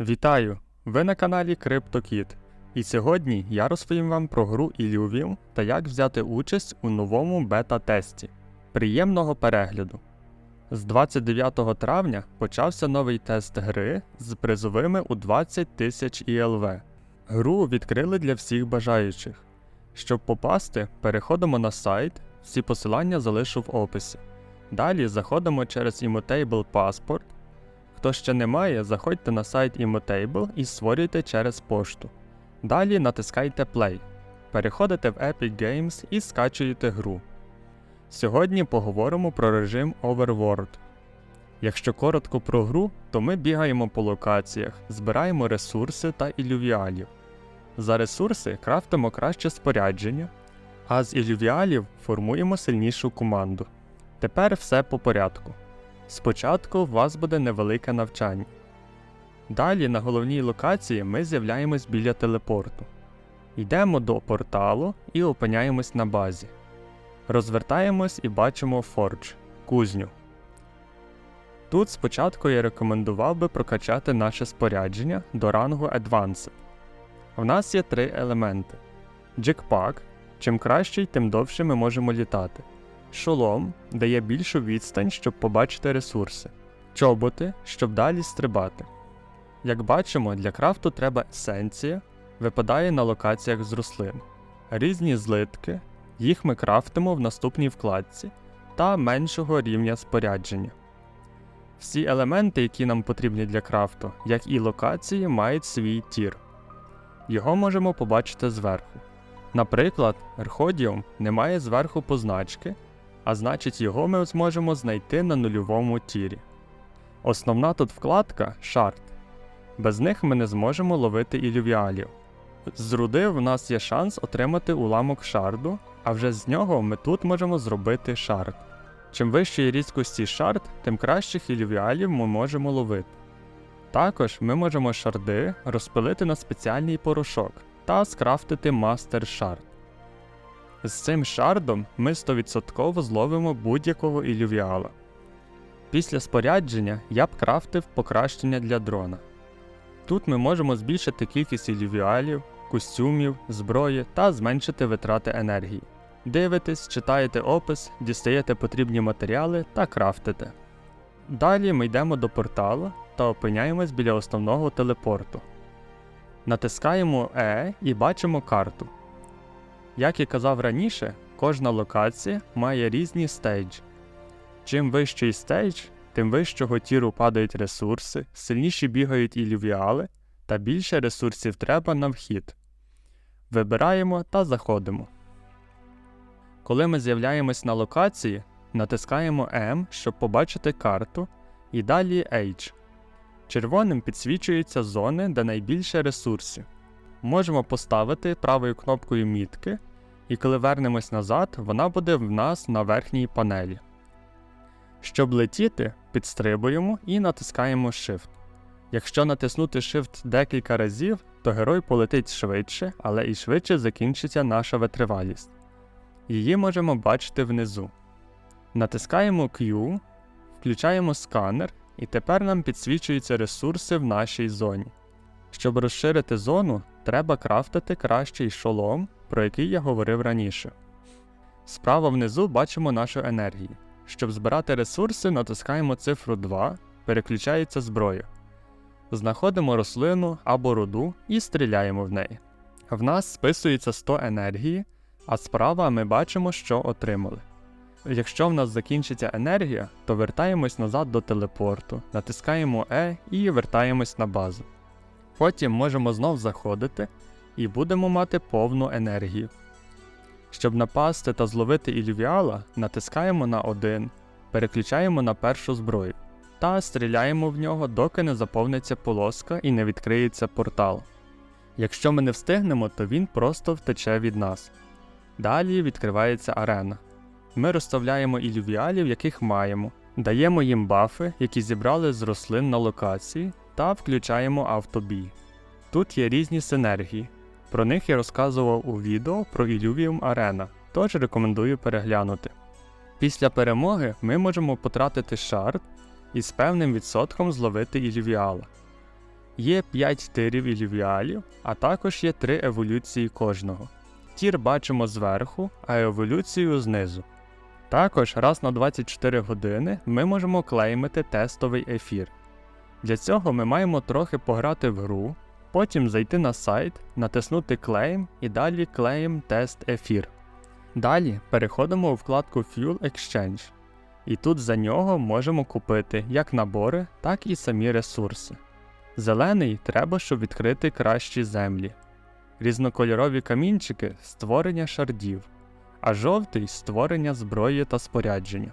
Вітаю! Ви на каналі CryptoKit. І сьогодні я розповім вам про гру Illuvium та як взяти участь у новому бета-тесті. Приємного перегляду! З 29 травня почався новий тест гри з призовими у 20 тисяч ІЛВ. Гру відкрили для всіх бажаючих. Щоб попасти, переходимо на сайт, всі посилання залишу в описі. Далі заходимо через Immutable Passport. Хто ще не має, заходьте на сайт Immutable і створюйте через пошту. Далі натискайте Play. Переходите в Epic Games і скачуєте гру. Сьогодні поговоримо про режим Overworld. Якщо коротко про гру, то ми бігаємо по локаціях, збираємо ресурси та ілювіалів. За ресурси крафтимо краще спорядження, а з ілювіалів формуємо сильнішу команду. Тепер все по порядку. Спочатку у вас буде невелике навчання. Далі на головній локації ми з'являємось біля телепорту. Йдемо до порталу і опиняємось на базі. Розвертаємось і бачимо Forge кузню. Тут спочатку я рекомендував би прокачати наше спорядження до рангу Advanced. В нас є три елементи: Джекпак, чим кращий, тим довше ми можемо літати. Шолом дає більшу відстань, щоб побачити ресурси, чоботи, щоб далі стрибати. Як бачимо, для крафту треба есенція, випадає на локаціях з рослин, різні злитки, їх ми крафтимо в наступній вкладці та меншого рівня спорядження. Всі елементи, які нам потрібні для крафту, як і локації, мають свій тір. Його можемо побачити зверху. Наприклад, Ерходіум не має зверху позначки, а значить його ми зможемо знайти на нульовому тірі. Основна тут вкладка шарт. Без них ми не зможемо ловити ілювіалів. З руди в нас є шанс отримати уламок шарду, а вже з нього ми тут можемо зробити шард. Чим вищої різкості шард, тим кращих ілювіалів ми можемо ловити. Також ми можемо шарди розпилити на спеціальний порошок та скрафтити мастер шард. З цим шардом ми 100% зловимо будь-якого ілювіала. Після спорядження я б крафтив покращення для дрона. Тут ми можемо збільшити кількість ілювіалів, костюмів, зброї та зменшити витрати енергії. Дивитесь, читаєте опис, дістаєте потрібні матеріали та крафтите. Далі ми йдемо до порталу та опиняємось біля основного телепорту. Натискаємо E і бачимо карту. Як і казав раніше, кожна локація має різні стейджі. Чим вищий стейдж, тим вищого тіру падають ресурси, сильніші бігають ілювіали, та більше ресурсів треба на вхід. Вибираємо та заходимо. Коли ми з'являємось на локації, натискаємо M, щоб побачити карту, і далі H. Червоним підсвічуються зони, де найбільше ресурсів. Можемо поставити правою кнопкою мітки, і коли вернемось назад, вона буде в нас на верхній панелі. Щоб летіти, підстрибуємо і натискаємо Shift. Якщо натиснути Shift декілька разів, то герой полетить швидше, але і швидше закінчиться наша витривалість. Її можемо бачити внизу. Натискаємо Q, включаємо сканер, і тепер нам підсвічуються ресурси в нашій зоні. Щоб розширити зону, треба крафтити кращий шолом, про який я говорив раніше. Справа внизу бачимо нашу енергію. Щоб збирати ресурси, натискаємо цифру 2, переключається зброя. Знаходимо рослину або руду і стріляємо в неї. В нас списується 100 енергії, а справа ми бачимо, що отримали. Якщо в нас закінчиться енергія, то вертаємось назад до телепорту, натискаємо E і вертаємось на базу. Потім можемо знов заходити і будемо мати повну енергію. Щоб напасти та зловити ілювіала, натискаємо на 1, переключаємо на першу зброю та стріляємо в нього, доки не заповниться полоска і не відкриється портал. Якщо ми не встигнемо, то він просто втече від нас. Далі відкривається арена. Ми розставляємо ілювіалів, яких маємо, даємо їм бафи, які зібрали з рослин на локації, та включаємо автобій. Тут є різні синергії. Про них я розказував у відео про Illuvium Arena, тож рекомендую переглянути. Після перемоги ми можемо потратити шард і з певним відсотком зловити ілювіала. Є 5 тирів ілювіалів, а також є 3 еволюції кожного. Тір бачимо зверху, а еволюцію знизу. Також раз на 24 години ми можемо клеймити тестовий ефір. Для цього ми маємо трохи пограти в гру, потім зайти на сайт, натиснути Claim і далі Claim Test Ефір. Далі переходимо у вкладку Fuel Exchange, і тут за нього можемо купити як набори, так і самі ресурси. Зелений треба, щоб відкрити кращі землі. Різнокольорові камінчики створення шардів, а жовтий створення зброї та спорядження.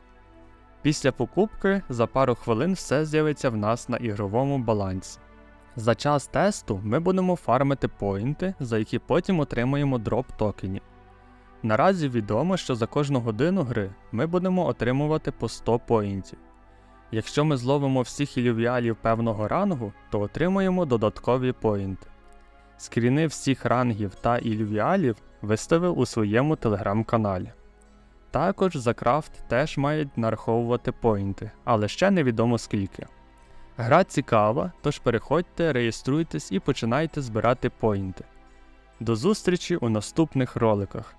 Після покупки за пару хвилин все з'явиться в нас на ігровому балансі. За час тесту ми будемо фармити поінти, за які потім отримаємо дроп токенів. Наразі відомо, що за кожну годину гри ми будемо отримувати по 100 поінтів. Якщо ми зловимо всіх ілювіалів певного рангу, то отримаємо додаткові поінти. Скріни всіх рангів та ілювіалів виставив у своєму телеграм-каналі. Також за крафт теж мають нараховувати поінти, але ще невідомо скільки. Гра цікава, тож переходьте, реєструйтесь і починайте збирати поінти. До зустрічі у наступних роликах.